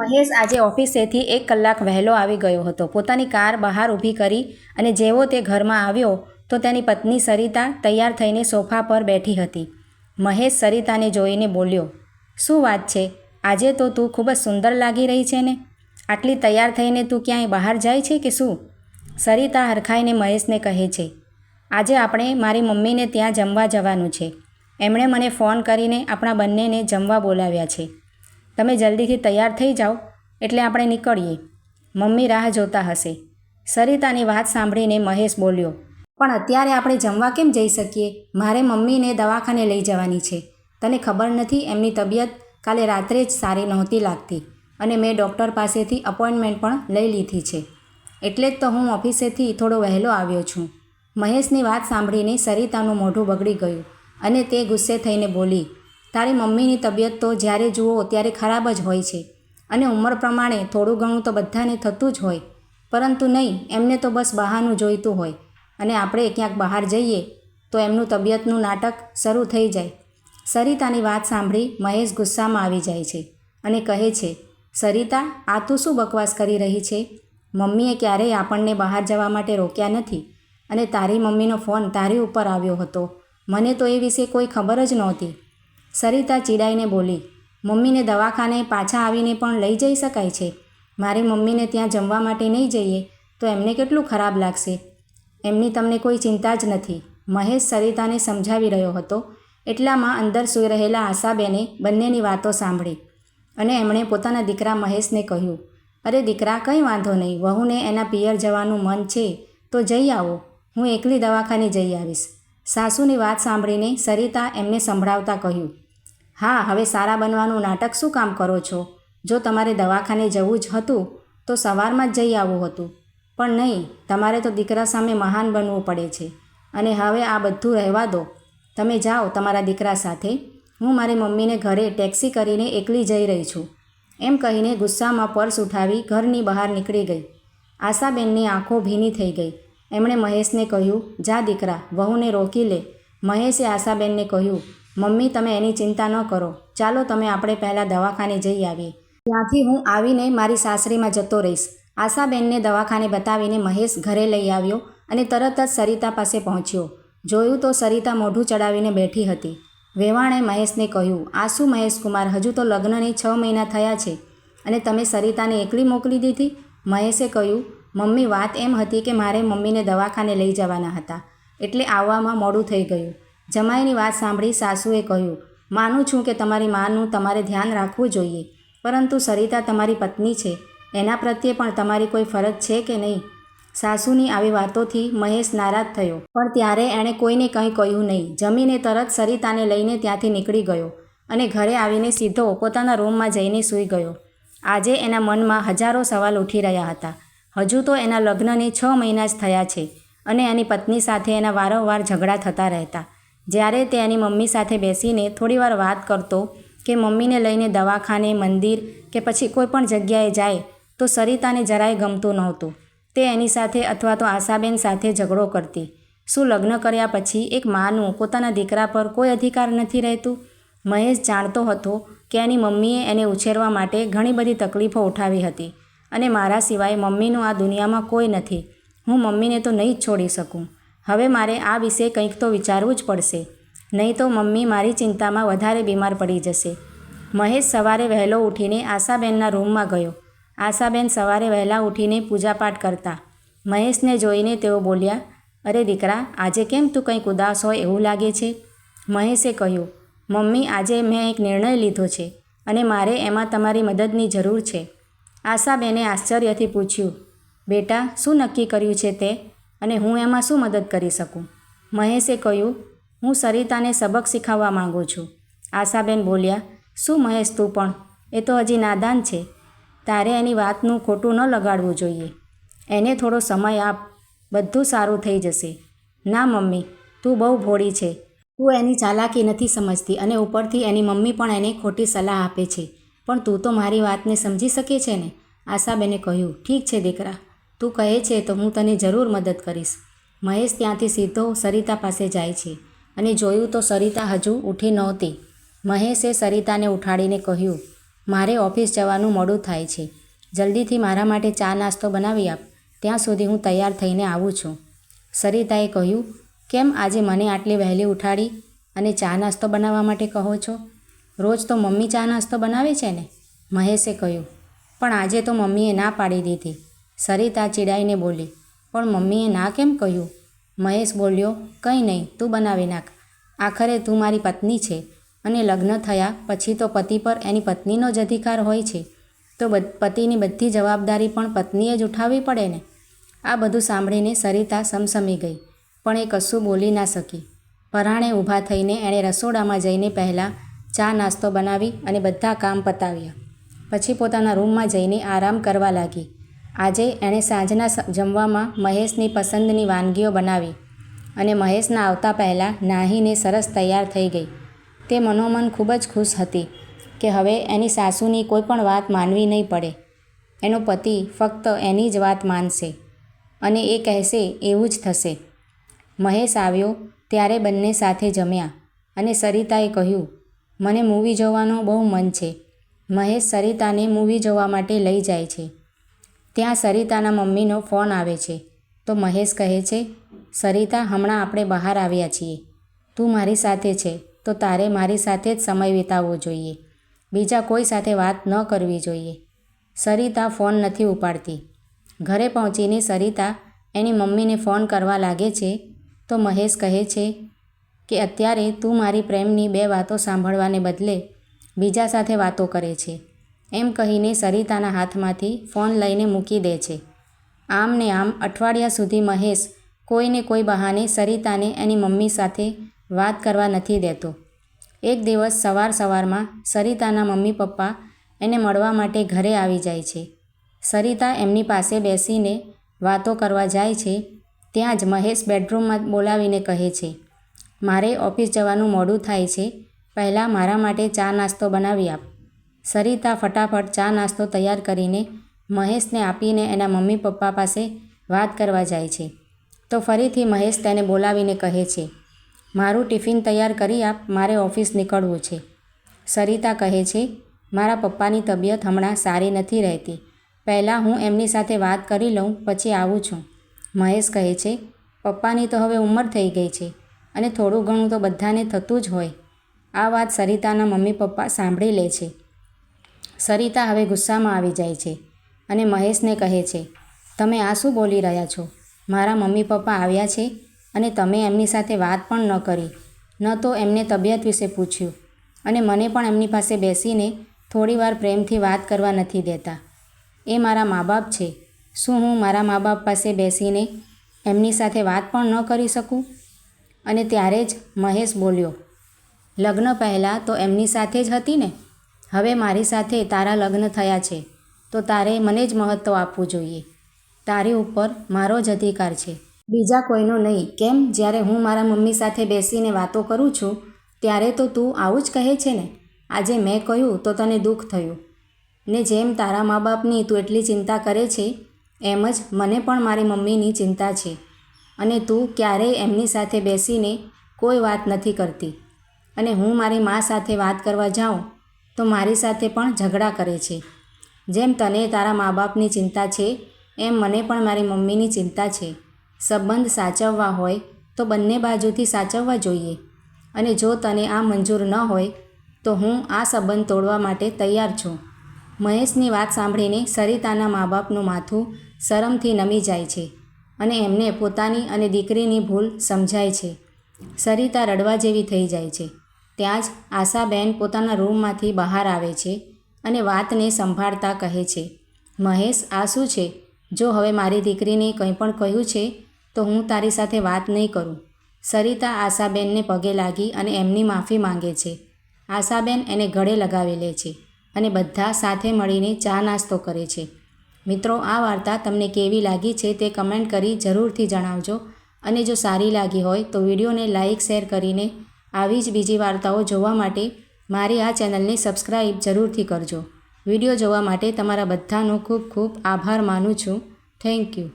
મહેશ આજે ઓફિસેથી એક કલાક વહેલો આવી ગયો હતો. પોતાની કાર બહાર ઊભી કરી અને જેવો તે ઘરમાં આવ્યો તો તેની પત્ની સરિતા તૈયાર થઈને સોફા પર બેઠી હતી. મહેશ સરિતાને જોઈને બોલ્યો, શું વાત છે? આજે તો તું ખૂબ જ સુંદર લાગી રહી છે ને? આટલી તૈયાર થઈને તું ક્યાંય બહાર જાય છે કે શું? સરિતા હરખાઈને મહેશને કહે છે, આજે આપણે મારી મમ્મીને ત્યાં જમવા જવાનું છે. એમણે મને ફોન કરીને આપણા બંનેને જમવા બોલાવ્યા છે. તમે જલ્દીથી તૈયાર થઈ જાઓ, એટલે આપણે નીકળીએ. મમ્મી રાહ જોતા હશે. સરિતાની વાત સાંભળીને મહેશ બોલ્યો, પણ અત્યારે આપણે જમવા કેમ જઈ શકીએ? મારે મમ્મીને દવાખાને લઈ જવાની છે. તને ખબર નથી એમની તબિયત? કાલે રાત્રે જ સારી નહોતી લાગતી અને મેં ડૉક્ટર પાસેથી અપોઇન્ટમેન્ટ પણ લઈ લીધી છે. એટલે જ તો હું ઓફિસેથી થોડો વહેલો આવ્યો છું. મહેશની વાત સાંભળીને સરિતાનું મોઢું બગડી ગયું અને તે ગુસ્સે થઈને બોલી તારી મમ્મીની તબિયત તો જ્યારે જુઓ ત્યારે ખરાબ જ હોય છે. અને ઉંમર પ્રમાણે થોડું ઘણું તો બધાને થતું જ હોય. પરંતુ નહીં, એમને તો બસ બહારનું જોઈતું હોય. અને આપણે ક્યાંક બહાર જઈએ, તો એમનું તબિયતનું નાટક શરૂ થઈ જાય. સરિતાની વાત સાંભળી મહેશ ગુસ્સામાં આવી જાય છે અને કહે છે, સરિતા, આ તું શું બકવાસ કરી રહી છે? મમ્મીએ ક્યારેય આપણને બહાર જવા માટે રોક્યા નથી. અને તારી મમ્મીનો ફોન તારી ઉપર આવ્યો હતો. મને તો એ વિશે કોઈ ખબર જ નહોતી. સરિતા ચીડાઈને બોલી, મમ્મીને દવાખાને પાછા આવીને પણ લઈ જઈ શકાય છે. મારી મમ્મીને ત્યાં જમવા માટે નહીં જઈએ, તો એમને કેટલું ખરાબ લાગશે? એમની તમને કોઈ ચિંતા જ નથી. મહેશ સરિતાને સમજાવી રહ્યો હતો. એટલામાં અંદર સૂઈ રહેલા આશાબેને બંનેની વાતો સાંભળી અને એમણે પોતાના દીકરા મહેશને કહ્યું, અરે દીકરા, કંઈ વાંધો નહીં. વહુને એના પિયર જવાનું મન છે, તો જઈ આવો. હું એકલી દવાખાને જઈ આવીશ. સાસુની વાત સાંભળીને સરિતા એમને સંભળાવતા કહ્યું, હા, હવે સારા બનવાનું નાટક શું કામ કરો છો? જો તમારે દવાખાને જવું જ હતું, તો સવારમાં જ જઈ આવવું હતું. પણ નહીં, તમારે તો દીકરા સામે મહાન બનવું પડે છે. અને હવે આ બધું રહેવા દો. તમે જાઓ તમારા દીકરા સાથે. હું મારી મમ્મીને ઘરે ટેક્સી કરીને એકલી જઈ રહી છું. એમ કહીને ગુસ્સામાં પર્સ ઉઠાવી ઘરની બહાર નીકળી ગઈ. આશાબેનની આંખો ભીની થઈ ગઈ. એમણે મહેશને કહ્યું, જા દીકરા, વહુને રોકી લે. મહેશે આશાબેનને કહ્યું, મમ્મી, તમે એની ચિંતા ન કરો. ચાલો તમે આપણે પહેલાં દવાખાને જઈ આવીએ. ત્યાંથી હું આવીને મારી સાસરીમાં જતો રહીશ. આશાબેનને દવાખાને બતાવીને મહેશ ઘરે લઈ આવ્યો અને તરત જ સરિતા પાસે પહોંચ્યો. જોયું તો સરિતા મોઢું ચડાવીને બેઠી હતી. વેવાણે મહેશને કહ્યું આ મહેશકુમાર, હજુ તો લગ્નને છ મહિના થયા છે. અને તમે સરિતાને એકલી મોકલી દીધી? મહેશે કહ્યું મમ્મી, વાત એમ હતી કે મારે મમ્મીને દવાખાને લઈ જવાના હતા. એટલે આવવામાં મોડું થઈ ગયું. જમાઈની વાત સાંભળી સાસુએ કહ્યું, માનું છું કે તમારી માનું તમારે ધ્યાન રાખવું જોઈએ. પરંતુ સરિતા તમારી પત્ની છે. એના પ્રત્યે પણ તમારી કોઈ ફરજ છે કે નહીં? સાસુની આવી વાતોથી મહેશ નારાજ થયો. પણ ત્યારે એણે કોઈને કંઈ કહ્યું નહીં. જમીને તરત સરિતાને લઈને ત્યાંથી નીકળી ગયો અને ઘરે આવીને સીધો પોતાના રૂમમાં જઈને સૂઈ ગયો. આજે એના મનમાં હજારો સવાલ ઉઠી રહ્યા હતા. હજુ તો એના લગ્નને છ મહિના જ થયા છે અને એની પત્ની સાથે એના વારંવાર ઝઘડા થતા રહેતા. જ્યારે તે એની મમ્મી સાથે બેસીને થોડીવાર વાત કરતો કે મમ્મીને લઈને દવાખાને, મંદિર કે પછી કોઈ પણ જગ્યાએ જાય, તો સરિતાને જરાય ગમતું નહોતું. તે એની સાથે અથવા તો આશાબેન સાથે ઝઘડો કરતી. શું લગ્ન કર્યા પછી એક માનું પોતાના દીકરા પર કોઈ અધિકાર નથી રહેતું? મહેશ જાણતો હતો કે એની મમ્મીએ એને ઉછેરવા માટે ઘણી બધી તકલીફો ઉઠાવી હતી. અને મારા સિવાય મમ્મીનું આ દુનિયામાં કોઈ નથી. હું મમ્મીને તો નહીં જ છોડી શકું. હવે મારે આ વિશે કંઈક તો વિચારવું જ પડશે. નહીં તો મમ્મી મારી ચિંતામાં વધારે બીમાર પડી જશે. મહેશ સવારે વહેલો ઉઠીને આશાબેનના રૂમમાં ગયો. આશાબેન સવારે વહેલા ઉઠીને પૂજાપાઠ કરતા. મહેશને જોઈને તેઓ બોલ્યા, અરે દીકરા, આજે કેમ તું કંઈક ઉદાસ હોય એવું લાગે છે? મહેશે કહ્યું, મમ્મી, આજે મેં એક નિર્ણય લીધો છે અને મારે એમાં તમારી મદદની જરૂર છે. આશાબેને આશ્ચર્યથી પૂછ્યું, બેટા, શું નક્કી કર્યું છે તે? અને હું એમાં શું મદદ કરી શકું? મહેશે કહ્યું, હું સરિતાને સબક શીખવવા માગું છું. આશાબેન બોલ્યા, શું મહેશ તું પણ? એ તો હજી નાદાન છે. તારે એની વાતનું ખોટું ન લગાડવું જોઈએ. એને થોડો સમય આપ. બધું સારું થઈ જશે. ના, મમ્મી, તું બહુ ભોળી છે. તું એની ચાલાકી નથી સમજતી અને ઉપરથી એની મમ્મી પણ એને ખોટી સલાહ આપે છે. પણ તું તો મારી વાતને સમજી શકે છે ને? આશાબેને કહ્યું, ઠીક છે દીકરા, તું કહે છે તો હું તને જરૂર મદદ કરીશ. મહેશ ત્યાંથી સીધો સરિતા પાસે જાય છે અને જોયું તો સરિતા હજુ ઊઠી નહોતી. મહેશે સરિતાને ઉઠાડીને કહ્યું, મારે ઓફિસ જવાનું મોડું થાય છે. જલ્દીથી મારા માટે ચા નાસ્તો બનાવી આપ. ત્યાં સુધી હું તૈયાર થઈને આવું છું. સરિતાએ કહ્યું, કેમ આજે મને આટલી વહેલી ઉઠાડી અને ચા નાસ્તો બનાવવા માટે કહો છો? રોજ તો મમ્મી ચા નાસ્તો બનાવે છે ને? મહેશે કહ્યું. પણ આજે તો મમ્મીએ ના પાડી દીધી. સરિતા ચીડાઈને બોલી, પણ મમ્મીએ ના કેમ કહ્યું? મહેશ બોલ્યો, કંઈ નહીં, તું બનાવી નાખ. આખરે તું મારી પત્ની છે અને લગ્ન થયા પછી તો પતિ પર એની પત્નીનો જ અધિકાર હોય છે. તો પતિની બધી જવાબદારી પણ પત્નીએ જ ઉઠાવવી પડે ને? આ બધું સાંભળીને સરિતા સમસમી ગઈ, પણ એ કશું બોલી ના શકી. પરાણે ઊભા થઈને એણે રસોડામાં જઈને પહેલાં ચા નાસ્તો બનાવી અને બધા કામ પતાવ્યા. પછી પોતાના રૂમમાં જઈને આરામ કરવા લાગી. આજે એણે સાંજના જમવામાં મહેશની પસંદની વાનગીઓ બનાવી અને મહેશના આવતા પહેલાં નાહીને સરસ તૈયાર થઈ ગઈ. તે મનોમન ખૂબ જ ખુશ હતી કે હવે એની સાસુની કોઈ પણ વાત માનવી નહીં પડે. એનો પતિ ફક્ત એની જ વાત માનશે અને એ કહેશે એવું જ થશે. મહેશ આવ્યો ત્યારે બંને સાથે જમ્યા અને સરિતાએ કહ્યું મને મૂવી જોવાનો બહુ મન છે. મહેશ સરિતાને મૂવી જોવા માટે લઈ જાય છે. ત્યાં સરિતાના મમ્મીનો ફોન આવે છે. તો મહેશ કહે છે, સરિતા, હમણાં આપણે બહાર આવ્યા છીએ. તું મારી સાથે છે, તો તારે મારી સાથે જ સમય વિતાવવો જોઈએ. બીજા કોઈ સાથે વાત ન કરવી જોઈએ. સરિતા ફોન નથી ઉપાડતી. ઘરે પહોંચીને સરિતા એની મમ્મીને ફોન કરવા લાગે છે, તો મહેશ કહે છે કે અત્યારે તું મારી પ્રેમની બે વાતો સાંભળવાને બદલે બીજા સાથે વાતો કરે છે. એમ કહીને સરિતાના હાથમાંથી ફોન લઈને મૂકી દે છે. આમ ને આમ અઠવાડિયા સુધી મહેશ કોઈને કોઈ બહાને સરિતાને એની મમ્મી સાથે વાત કરવા નથી દેતો. એક દિવસ સવાર સવારમાં સરિતાના મમ્મી પપ્પા એને મળવા માટે ઘરે આવી જાય છે. સરિતા એમની પાસે બેસીને વાતો કરવા જાય છે, ત્યાં જ મહેશ બેડરૂમમાં બોલાવીને કહે છે મારે ઓફિસ જવાનું મોડું થાય છે, પહેલાં મારા માટે ચા નાસ્તો બનાવી આપ. સરિતા ફટાફટ ચા નાસ્તો તૈયાર કરીને મહેશને આપીને એના મમ્મી પપ્પા પાસે વાત કરવા જાય છે. તો ફરીથી મહેશ તેને બોલાવીને કહે છે, મારું ટિફિન તૈયાર કરી આપ, મારે ઓફિસ નીકળવું છે. સરિતા કહે છે, મારા પપ્પાની તબિયત હમણાં સારી નથી રહેતી. પહેલાં હું એમની સાથે વાત કરી લઉં, પછી આવું છું. મહેશ કહે છે, પપ્પાની તો હવે ઉંમર થઈ ગઈ છે. અને થોડું ઘણું તો બધાને થતું જ હોય. આ વાત સરિતાના મમ્મી પપ્પા સાંભળી લે છે. સરિતા હવે ગુસ્સામાં આવી જાય છે અને મહેશને કહે છે, તમે આ શું બોલી રહ્યા છો? મારા મમ્મી પપ્પા આવ્યા છે અને તમે એમની સાથે વાત પણ ન કરી. ન તો એમને તબિયત વિશે પૂછ્યું. અને મને પણ એમની પાસે બેસીને થોડીવાર પ્રેમથી વાત કરવા નથી દેતા. એ મારા મા બાપ છે. શું હું મારા મા બાપ પાસે બેસીને એમની સાથે વાત પણ ન કરી શકું? અને ત્યારે જ મહેશ બોલ્યો, લગ્ન પહેલાં તો એમની સાથે જ હતી ને? હવે મારી સાથે તારા લગ્ન થયા છે, તો તારે મને જ મહત્ત્વ આપવું જોઈએ. તારી ઉપર મારો જ અધિકાર છે. બીજા કોઈનો નહીં. કેમ? જ્યારે હું મારા મમ્મી સાથે બેસીને વાતો કરું છું, ત્યારે તો તું આવું જ કહે છે ને? આજે મેં કહ્યું તો તને દુઃખ થયું. ને જેમ તારા મા બાપની તું એટલી ચિંતા કરે છે, એમ જ મને પણ મારી મમ્મીની ચિંતા છે. અને તું ક્યારેય એમની સાથે બેસીને કોઈ વાત નથી કરતી. અને હું મારી મા સાથે વાત કરવા જાઉં, તો મારી સાથે પણ ઝઘડા કરે છે. જેમ તને તારા મા બાપની ચિંતા છે, એમ મને પણ મારી મમ્મીની ચિંતા છે. સંબંધ સાચવવા હોય, તો બંને બાજુથી સાચવવા જોઈએ. અને જો તને આ મંજૂર ન હોય, તો હું આ સંબંધ તોડવા માટે તૈયાર છું. મહેશની વાત સાંભળીને સરિતાના મા બાપનું માથું શરમથી નમી જાય છે. અને એમને પોતાની અને દીકરીની ભૂલ સમજાય છે. સરિતા રડવા જેવી થઈ જાય છે. ત્યાં જ આશાબેન પોતાના રૂમમાંથી બહાર આવે છે અને વાતને સંભાળતા કહે છે, મહેશ, આ શું છે? જો હવે મારી દીકરીને કંઈ પણ કહ્યું છે, તો હું તારી સાથે વાત નહીં કરું. સરિતા આશાબેનને પગે લાગી અને એમની માફી માંગે છે. આશાબેન એને ગળે લગાવી લે છે અને બધા સાથે મળીને ચા નાસ્તો કરે છે. મિત્રો, આ વાર્તા તમને કેવી લાગી છે તે કમેન્ટ કરી જરૂરથી જણાવજો. અને જો સારી લાગી હોય તો વિડીયોને લાઇક શેર કરીને આવી જ બીજી વાર્તાઓ જોવા માટે મારી આ ચેનલને સબસ્ક્રાઈબ જરૂરથી કરજો. વીડિયો જોવા માટે તમારા બધાનો ખૂબ ખૂબ આભાર માનું છું. Thank you.